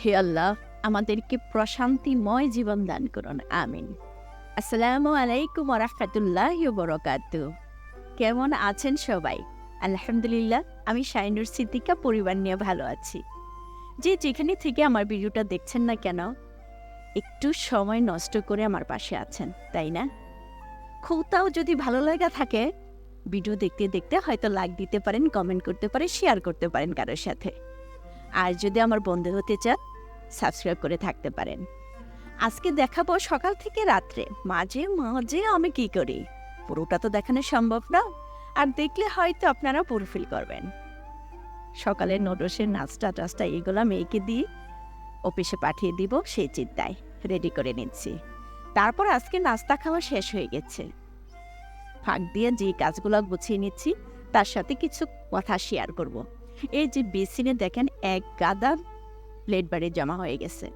হে আল্লাহ, আমাদেরকে প্রশান্তিময় জীবন দান করুন, আমিন। আসসালামু আলাইকুম রহমতুল্লাহ বরকাত কেমন আছেন সবাই? আলহামদুলিল্লাহ, আমি শাইনুর সিদ্দিকা, পরিবার নিয়ে ভালো আছি। যে যেখানে থেকে আমার ভিডিওটা দেখছেন না কেন, একটু সময় নষ্ট করে আমার পাশে আছেন, তাই না? খুবটাও যদি ভালো লাগা থাকে ভিডিও দেখতে দেখতে হয়তো লাইক দিতে পারেন কমেন্ট করতে পারেন শেয়ার করতে পারেন কারোর সাথে। আর যদি আমার বন্ধু হতে চান সাবস্ক্রাইব করে থাকতে পারেন। আজকে দেখাবো সকাল থেকে রাত্রে, মাঝে মাঝে আমি কি করি? পুরোটা তো দেখানো সম্ভব না। আর দেখলে হয়তো আপনারা পুরো ফিল করবেন। সকালে নোডসের নাস্তা টাস্তা এগুলো মেয়েকে দিয়ে অফিসে পাঠিয়ে দিব, সেই চিন্তায় রেডি করে নিচ্ছি। তারপর আজকে নাস্তা খাওয়া শেষ হয়ে গেছে। ফাঁক দিয়ে যে কাজগুলো গুছিয়ে নিচ্ছি, তার সাথে কিছু কথা শেয়ার করব। এই যে বেসিনে দেখেন এক গাদা প্লেট বাড়ি জমা হয়ে গেছে।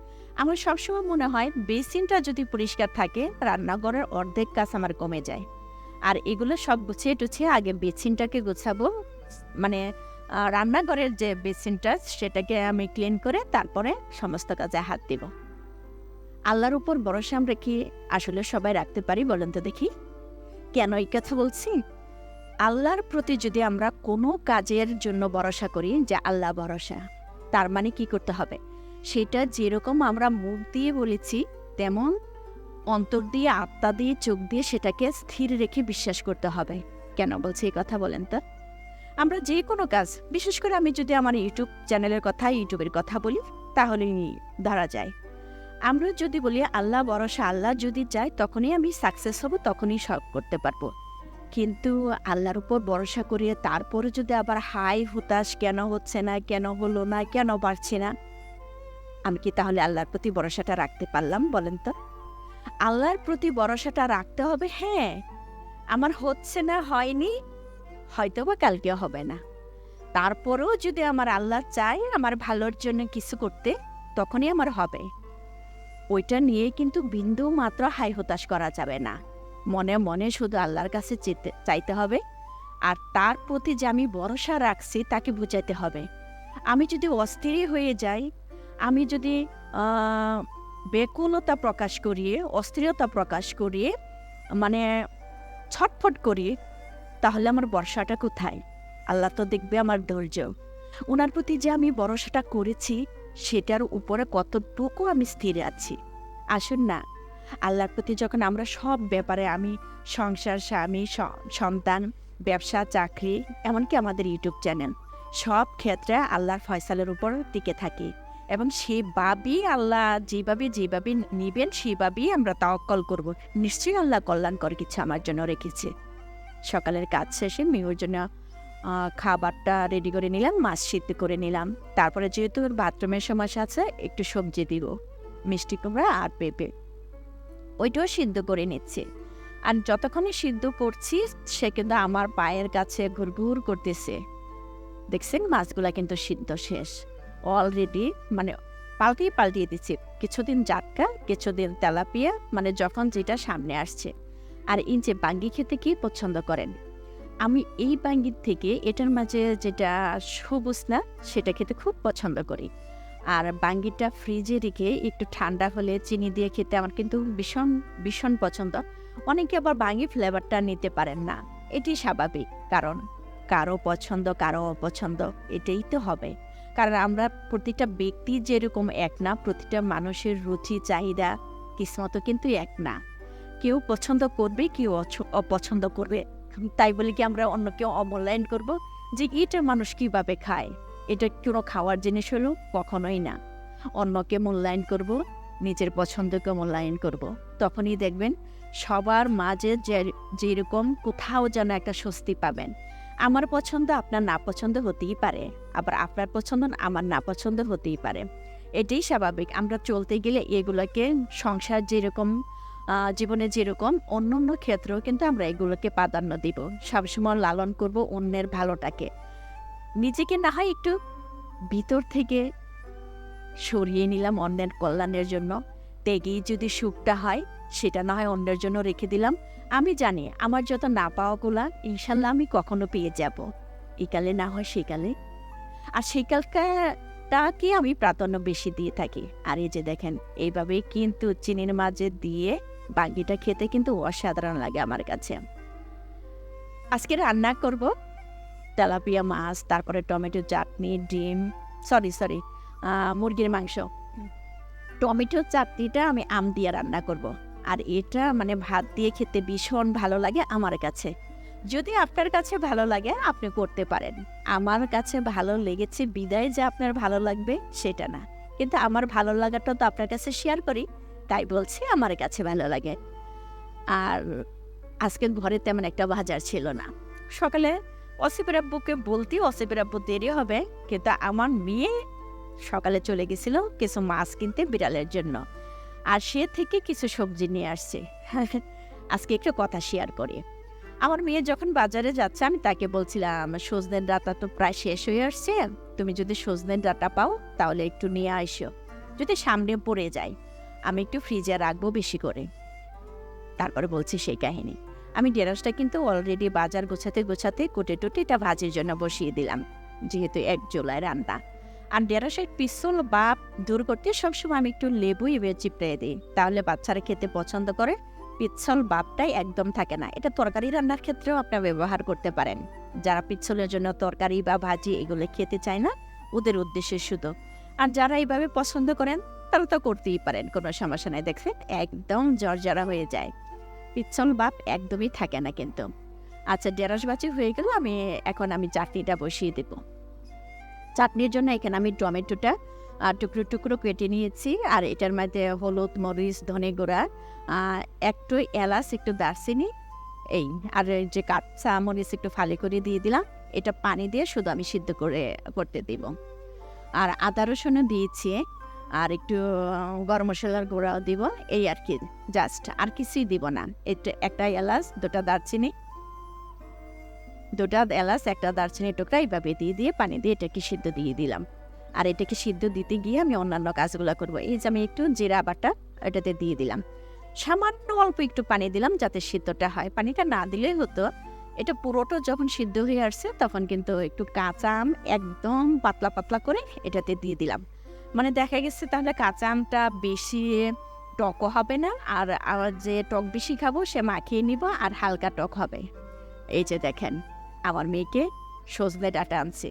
আমার সবসময় মনে হয় বেসিনটা যদি পরিষ্কার থাকে, রান্নাঘরের অর্ধেক কাজ আমার কমে যায়। আর এগুলো সব গুছিয়ে টুছিয়ে আগে বেসিনটাকে গুছাবো। মানে রান্নাঘরের যে বেসিনটা, সেটাকে আমি ক্লিন করে তারপরে সমস্ত কাজে হাত দিব। আল্লাহর উপর ভরসা আমরা কি আসলে সবাই রাখতে পারি বলেন তো দেখি। কেন এই কথা বলছি? আল্লাহর প্রতি যদি আমরা কোনো কাজের জন্য ভরসা করি যে আল্লাহ ভরসা, তার মানে কি করতে হবে? সেটা যেরকম আমরা মুখ দিয়ে বলেছি, তেমন অন্তর দিয়ে, আত্মা দিয়ে, চোখ দিয়ে সেটাকে স্থির রেখে বিশ্বাস করতে হবে। কেন বলছি এই কথা বলেন তো? আমরা যে কোনো কাজ, বিশেষ করে আমি যদি আমার ইউটিউব চ্যানেলের কথা, ইউটিউবের কথা বলি, তাহলেই ধরা যায়। আমরা যদি বলি আল্লাহ ভরসা, আল্লাহ যদি চায় তখনই আমি সাকসেস হব, তখনই সব করতে পারব। কিন্তু আল্লাহর উপর ভরসা করিয়ে তারপরে যদি আবার হাই হুতাশ কেন হচ্ছে না, কেন হলো না, কেন পারছি না, আমি কি তাহলে আল্লাহর প্রতি ভরসাটা রাখতে পারলাম, বলেন তো? আল্লাহর প্রতি ভরসাটা রাখতে হবে হ্যাঁ। আমার হচ্ছে না, হয়নি হয়তো বা কালকেও হবে না। তারপরেও যদি আমার আল্লাহ চায় আমার ভালোর জন্য কিছু করতে, তখনই আমার হবে। ওইটা নিয়ে কিন্তু বিন্দু মাত্র হাই হতাশ করা যাবে না। মনে মনে শুধু আল্লাহর কাছে চেতে, চাইতে হবে। আর তার প্রতি যে আমি ভরসা রাখছি, তাকে বুঝাইতে হবে। আমি যদি অস্থির হয়ে যাই, আমি যদি বেকুলতা প্রকাশ করিয়ে, অস্থিরতা প্রকাশ করিয়ে মানে ছটফট করি, তাহলে আমার বর্ষাটা কোথায়? আল্লাহ তো দেখবে আমার ধৈর্য। ওনার প্রতি যে আমি ভরসাটা করেছি সেটার উপরে কতটুকু আমি স্থির আছি। আসুন না, আল্লাহর প্রতি যখন আমরা সব ব্যাপারে আমি সংসার, স্বামী সন্তান, ব্যবসা, চাকরি, এমনকি আমাদের ইউটিউব চ্যানেল, সব ক্ষেত্রে আল্লাহর ফয়সালের উপর টিকে থাকি এবং সেভাবেই আল্লাহ যেভাবে যেভাবে নিবেন, সেভাবেই আমরা তাওয়াক্কল করব। নিশ্চয়ই আল্লাহ কল্যাণকর কিছু আমার জন্য রেখেছে। সকালের কাজ শেষে মেয়ের জন্য খাবারটা রেডি করে নিলাম, মাছ সিদ্ধ করে নিলাম। তারপরে যেহেতু বাথরুমের সমস্যা আছে, একটু সবজি দিব, মিষ্টি কুমড়া আর পেঁপে। ওইটাও সিদ্ধ করে নিচ্ছি। আর যতক্ষণে সিদ্ধ করছি, সে কিন্তু আমার পায়ের কাছে ঘুরঘুর করতেছে। দেখছেন, মাছগুলা কিন্তু সিদ্ধ শেষ। অলরেডি মানে পাল্টিয়ে পাল্টিয়ে দিচ্ছি। কিছুদিন জাটকা, কিছুদিন তেলাপিয়া মানে যখন যেটা সামনে আসছে। আর ইঞ্চে বাঙ্গি খেতে কি পছন্দ করেন? আমি এই বাঙ্গির থেকে এটার মাঝে যেটা সবুজ না, সেটা খেতে খুব পছন্দ করি। আর বাঙ্গিটা ফ্রিজে রেখে একটু ঠান্ডা হলে চিনি দিয়ে খেতে আমার কিন্তু ভীষণ ভীষণ পছন্দ। অনেকে আবার বাঙ্গি ফ্লেভারটা নিতে পারেন না। এটি স্বাভাবিক, কারণ কারও পছন্দ, কারও অপছন্দ, এটাই তো হবে। কারণ আমরা প্রতিটা ব্যক্তি যেরকম এক না, প্রতিটা মানুষের রুচি, চাহিদা কিসমত কিন্তু এক না। কেউ পছন্দ করবে, কেউ অপছন্দ করবে। তাই বলে কি আমরা অন্য কেউ অমূল্যায়ন করব? যে এটা মানুষ কীভাবে খায়? এটা কোনো খাওয়ার জিনিস হলো কখনোই না। অন্যকে মূল্যায়ন করব, নিজের পছন্দকে মূল্যায়ন করব। তখনই দেখবেন সবার মাঝে যে, যেরকম কোথাও যেন একটা স্বস্তি পাবেন। আমার পছন্দ আপনার না পছন্দ হতেই পারে, আবার আপনার পছন্দ আমার না পছন্দ হতেই পারে। এটাই স্বাভাবিক। আমরা চলতে গেলে এগুলোকে সংসার যেরকম জীবনে যেরকম অন্য অন্য ক্ষেত্রেও কিন্তু আমরা এগুলোকে প্রাধান্য দিব। সবসময় লালন করব অন্যের ভালোটাকে। নিজেকে না হয় একটু ভিতর থেকে সরিয়ে নিলাম অন্যের কল্যাণের জন্য। তেগেই যদি সুখটা হয়, সেটা না হয় অন্যের জন্য রেখে দিলাম। আমি জানি আমার যত না পাওয়াগুলা, ইনশাল্লাহ আমি কখনো পেয়ে যাব। একালে না হয় সেকালে আর সেকালটাকে আমি প্রাধান্য বেশি দিয়ে থাকি। আর এই যে দেখেন, এইভাবে কিন্তু চিনির মাঝে দিয়ে বাঙ্গিটা খেতে কিন্তু অসাধারণ লাগে আমার কাছে। আজকে রান্না করব তেলাপিয়া মাছ, তারপরে টমেটো চাটনি, ডিম সরি সরি মুরগির মাংস। টমেটো চাটনিটা আমি আম দিয়ে রান্না করব। আর এটা মানে ভাত দিয়ে খেতে ভীষণ ভালো লাগে আমার কাছে। যদি আপনার কাছে ভালো লাগে, আপনি করতে পারেন। আমার কাছে ভালো লেগেছে বিদায়, যে আপনার ভালো লাগবে সেটা না। কিন্তু আমার ভালো লাগাটা তো আপনার কাছে শেয়ার করি। তাই বলছি আমার কাছে ভালো লাগে। আর আজকে ঘরে তেমন একটা বাজার ছিল না। সকালে অসিপের আব্বুকে বলতে অসিপের আব্বু দেরি হবে, কিন্তু আমার মেয়ে সকালে চলে গেছিল কিছু মাছ কিনতে বিড়ালের জন্য। আর সে থেকে কিছু সবজি নিয়ে আসছে। আজকে একটু কথা শেয়ার করি। আমার মেয়ে যখন বাজারে যাচ্ছে, আমি তাকে বলছিলাম, সজনের ডাটা তো প্রায় শেষ হয়ে আসছে, তুমি যদি সজনের ডাটা পাও, তাহলে একটু নিয়ে আইসো। যদি সামনে পড়ে যায়। আমি একটু ফ্রিজে রাখব বেশি করে। তারপরে বলছি সেই কাহিনী। আমি ঢেঁড়সটা কিন্তু অলরেডি বাজার গোছাতে গোছাতে কুটে টুটে এটা ভাজির জন্য বসিয়ে দিলাম, যেহেতু এক জোলায় রান্না আর ঢেঁড়সের পিছল বাপ দূর করতে সবসময় আমি একটু লেবু এবার চিপড়ে দিই, তাহলে বাচ্চারা খেতে পছন্দ করে। পিচ্ছল বাপটাই একদম থাকে না। এটা তরকারি রান্নার ক্ষেত্রেও আপনারা ব্যবহার করতে পারেন। যারা পিচ্ছলের জন্য তরকারি বা ভাজি এগুলো খেতে চায় না, ওদের উদ্দেশ্যে শুধু। আর যারা এইভাবে পছন্দ করেন তারা তো করতেই পারেন, কোনো সমস্যা নাই। দেখছেন, একদম জর্জরা হয়ে যায়। পিচ্ছল বাপ একদমই থাকে না কিন্তু। আচ্ছা বাজি হয়ে গেল, আমি এখন আমি চাটনিটা বসিয়ে দেব। চাটনির জন্য এখানে আমি টমেটোটা টুকরো টুকরো কেটে নিয়েছি, আর এটার মধ্যে হলুদ, মরিচ, ধনে গুঁড়া একটু এলাচ, একটু দারচিনি, এই, আর যে কাঁচা মরিচ একটু ফালি করে দিয়ে দিলাম, এটা পানি দিয়ে শুধু আমি সিদ্ধ করে করতে দিব। আর আদা রসুনও দিয়েছি আর একটু গরম মশলার গুঁড়াও দিব। এই আর কি জাস্ট আর কিছুই দিব না। একটা এলাচ, দুটা দারচিনি। দুটা এলাচ, একটা দারচিনি টুকরা এইভাবে দিয়ে দিয়ে পানি দিয়ে এটাকে সিদ্ধ দিয়ে দিলাম। আর এটাকে সিদ্ধ দিতে গিয়ে আমি অন্যান্য কাজগুলো করব। এই যে আমি একটু জিরা বাটা এটাতে দিয়ে দিলাম। সামান্য অল্প একটু পানি দিলাম যাতে সিদ্ধটা হয়। পানিটা না দিলেই হতো, এটা পুরোটা যখন সিদ্ধ হয়ে আসছে তখন কিন্তু একটু কাঁচা আম একদম পাতলা পাতলা করে এটাতে দিয়ে দিলাম। মানে দেখা গেছে তাহলে কাঁচা আমটা বেশি টকও হবে না, আর আর যে টক বেশি খাব সে মাখিয়ে নিব, আর হালকা টক হবে। এই যে দেখেন, আমার মেয়েকে সজনে ডাটা আনছে।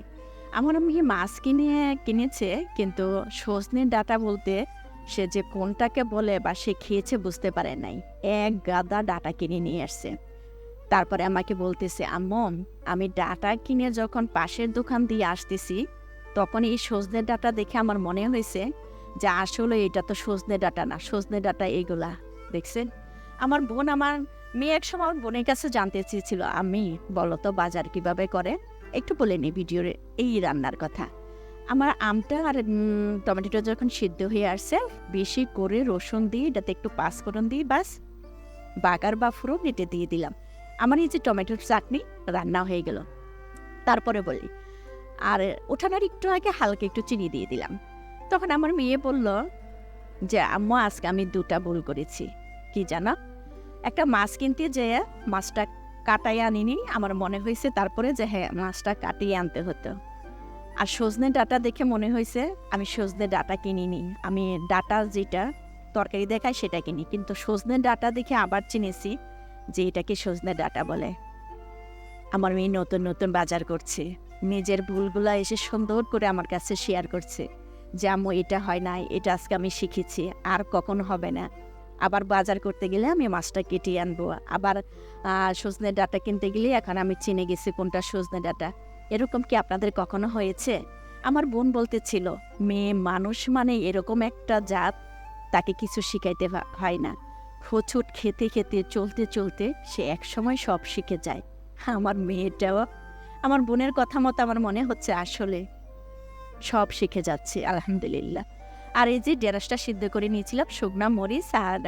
আমার মেয়ে মাছ কিনে, কিনেছে, কিন্তু সজনে ডাটা বলতে সে যে কোনটাকে বলে বা সে খেয়েছে বুঝতে পারে নাই। এক গাদা ডাটা কিনে নিয়ে আসছে। তারপরে আমাকে বলতেছে আম্মম আমি ডাটা কিনে যখন পাশের দোকান দিয়ে আসতেছি তখন এই সজনে ডাটা দেখে আমার মনে হয়েছে যে আসলে এটা তো সজনে ডাটা না, সজনে ডাটা এইগুলা, দেখছেন? আমার বোন আমার মেয়ে এক সময় বোনের কাছে জানতে চেয়েছিল আমি বলো তো বাজার কীভাবে করে? একটু বলে নি ভিডিওর এই রান্নার কথা। আমার আমটা আর টমেটোটা যখন সিদ্ধ হয়ে আসছে, বেশি করে রসুন দিয়ে, এটাতে একটু পাঁচফোড়ন দিয়ে বাস, বাগার বা ফুরন এটা দিয়ে দিলাম। আমার এই যে টমেটোর চাটনি রান্না হয়ে গেল। তারপরে বলি আর ওঠানোর একটু আগে হালকা একটু চিনি দিয়ে দিলাম। তখন আমার মেয়ে বলল, যে আম্মু, আজকে আমি দুটা ভুল করেছি। কি জানো? একটা মাছ কিনতে যেয়ে মাছটা কাটাই আনিনি। আমার মনে হয়েছে তারপরে যে হ্যাঁ মাছটা কাটিয়ে আনতে হতো। আর সজনে ডাটা দেখে মনে হয়েছে আমি সজনে ডাটা কিনিনি। আমি ডাটা যেটা তরকারি দেখায় সেটা কিনি। কিন্তু সজনে ডাটা দেখে আবার চিনেছি যে এটাকে সজনে ডাটা বলে। আমার মেয়ে নতুন নতুন বাজার করছে। নিজের ভুলগুলা এসে সুন্দর করে আমার কাছে শেয়ার করছে যে, আম্মু, এটা হয় না এটা আজকে আমি শিখেছি, আর কখনো হবে না। আবার বাজার করতে গেলে আমি মাছটা কেটে আনব। আবার সজনে ডাটা কিনতে গেলে এখন আমি চিনে গেছি কোনটা সজনে ডাটা। এরকম কি আপনাদের কখনো হয়েছে? আমার বোন বলতেছিল, মেয়ে মানুষ মানে এরকম একটা জাত, তাকে কিছু শিখাইতে হয়- না। হোঁচট খেতে খেতে চলতে চলতে সে একসময় সব শিখে যায়। আমার মেয়েটাও আমার বোনের কথা মতো আমার মনে হচ্ছে আসলে সব শিখে যাচ্ছে, আলহামদুলিল্লাহ। আর এই যে ঢেঁড়সটা সিদ্ধ করে নিয়েছিলাম, শুকনা মরিচ আর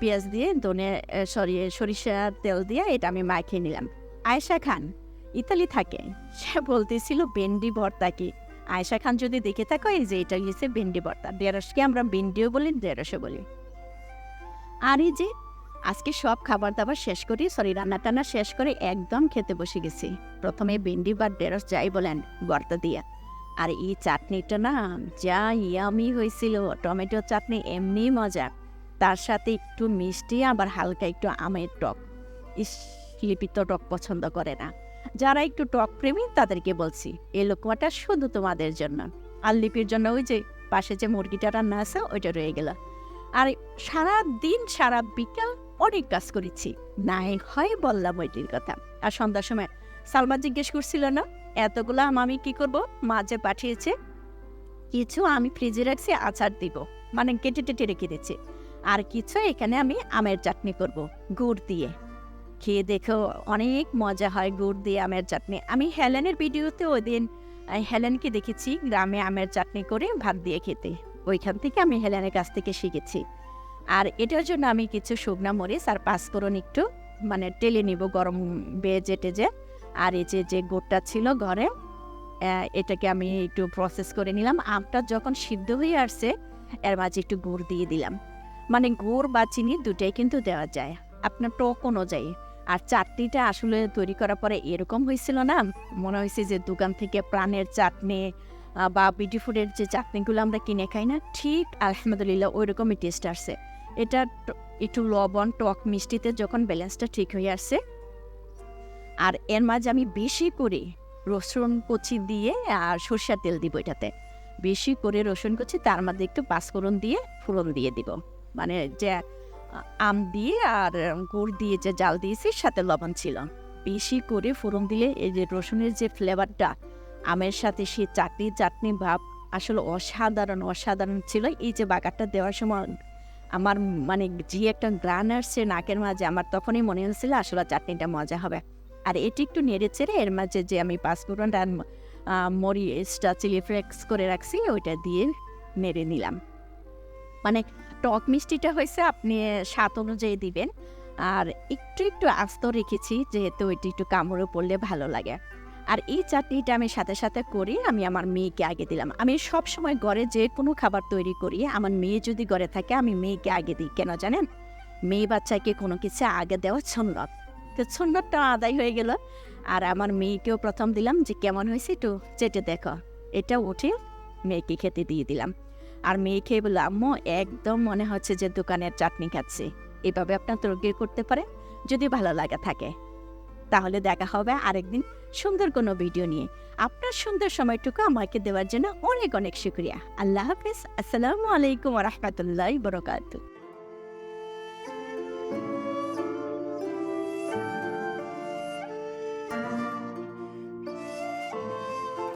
পেঁয়াজ দিয়ে, ধনে সরি সরিষার তেল দিয়ে এটা আমি মাখিয়ে নিলাম। আয়েশা খান, ইতালি থাকে। সে বলতেছিল ভেন্ডি ভর্তা কি? আয়েশা খান যদি দেখে থাকো, এই যে এটা গিয়েছে ভেন্ডি ভর্তা। ঢেঁড়সকে আমরা ভেন্ডিও বলি, ঢেঁড়সও বলি। আর এই যে আজকে সব খাবার দাবার শেষ করি সরি রান্না টান্না শেষ করে একদম খেতে বসে গেছি। প্রথমে ভেন্ডি বা ঢেঁড়স যাই বলেন ভর্তা দিয়া। আর এই চাটনিটা না যা ইয়ামি হয়েছিল, টমেটো চাটনি এমনি মজা। তার সাথে একটু মিষ্টি, আবার হালকা একটু আমের টক। ইস, লিপি তো টক পছন্দ করে না। যারা একটু টক প্রেমী, তাদেরকে বলছি এই লোকমাটা শুধু তোমাদের জন্য। আর লিপির জন্য ওই যে পাশে যে মুরগিটা রান্না আছে, ওইটা রয়ে গেল। আর সারা দিন সারা বিকাল অনেক কাজ করেছি। নাই হয় বললাম ওইটির কথা। আর সন্ধ্যার সময় সালমা জিজ্ঞেস করছিল না, এতগুলো আম আমি কি করব? মাঝে পাঠিয়েছে? কিছু আমি ফ্রিজে রাখছি, আচার দিব। মানে কেটে টেটে রেখে দিচ্ছি আর কিছু এখানে আমি আমের চাটনি করব, গুড় দিয়ে। খেয়ে দেখো, অনেক মজা হয় গুড় দিয়ে আমের চাটনি। আমি হেলেনের ভিডিওতে ওই দিন হেলেনকে দেখেছি গ্রামে আমের চাটনি করে ভাত দিয়ে খেতে। ওইখান থেকে আমি হেলেনের কাছ থেকে শিখেছি। আর এটার জন্য আমি কিছু শুকনা মরিচ আর পাঁচফোড়ন একটু মানে টেলে নিব গরম বেজে টেজে। আর এই যে যে গুড়টা ছিল ঘরে এটাকে আমি একটু প্রসেস করে নিলাম। আমটা যখন সিদ্ধ হয়ে আসছে, এর মাঝে একটু গুড় দিয়ে দিলাম। মানে গুড় বা চিনি দুটাই কিন্তু দেওয়া যায়, আপনার টক অনুযায়ী। আর চাটনিটা আসলে তৈরি করার পরে এরকম হয়েছিল না, মনে হয়েছে যে দোকান থেকে প্রাণের চাটনি বা বিউটি ফুডের যে চাটনিগুলো আমরা কিনে খাই না, ঠিক আলহামদুলিল্লাহ ওই রকমই টেস্ট আসছে এটা একটু লবণ, টক মিষ্টিতে যখন ব্যালেন্সটা ঠিক হয়ে আসছে আর এর মাঝে আমি বেশি করে রসুন কুচি দিয়ে আর সরষের তেল দিব এটাতে। বেশি করে রসুন কুচি, তার মধ্যে একটু পাঁচফোড়ন দিয়ে ফোড়ন দিয়ে দিব। মানে যে আম দিয়ে আর গুড় দিয়ে যে জাল দিয়েছি, সাথে লবণ ছিল। বেশি করে ফোড়ন দিলে এই যে রসুনের যে ফ্লেভারটা, আমের সাথে সে চাটনি চাটনি ভাব আসলে অসাধারণ অসাধারণ ছিল। এই যে বাগারটা দেওয়ার সময় আমার মানে যে একটা গ্রান আসছে নাকের মাঝে, আমার তখনই মনে হচ্ছিল আসলে চাটনিটা মজা হবে। আর এটি একটু নেড়ে চেড়ে এর মাঝে যে আমি পাঁচফোড়ন আর মরিচটা, চিলি ফ্লেক্স করে রাখছি, ওইটা দিয়ে নেড়ে নিলাম। মানে টক মিষ্টিটা হয়েছে আপনি স্বাদ অনুযায়ী দিবেন। আর একটু একটু আস্ত রেখেছি, যেহেতু ওইটা একটু কামড়ে পড়লে ভালো লাগে। আর এই চাটনিটা আমি সাথে সাথে করি আমি আমার মেয়েকে আগে দিলাম। আমি সব সময় ঘরে যে কোনো খাবার তৈরি করি, আমার মেয়ে যদি ঘরে থাকে, আমি মেয়েকে আগে দিই। কেন জানেন? মেয়ে বাচ্চাকে কোনো কিছু আগে দেওয়া ছন্নত তো ছন্নতটা আদায় হয়ে গেল। আর আমার মেয়েকেও প্রথম দিলাম যে কেমন হয়েছে একটু চেটে দেখো। এটা উঠে মেয়েকে খেতে দিয়ে দিলাম। আর মেয়ে খেয়ে বলল, আম্মু, একদম মনে হচ্ছে যে দোকানের চাটনি খাচ্ছি। এভাবে আপনার তরকির করতে পারে, যদি ভালো লাগা থাকে। তাহলে দেখা হবে আরেকদিন সুন্দর কোনো ভিডিও নিয়ে। আপনার সুন্দর সময়টুকু আমাকে দেওয়ার জন্য অনেক অনেক শুক্রিয়া। আল্লাহ হাফিজ। আসসালামু আলাইকুম রহমতুল্লাহ বরকাত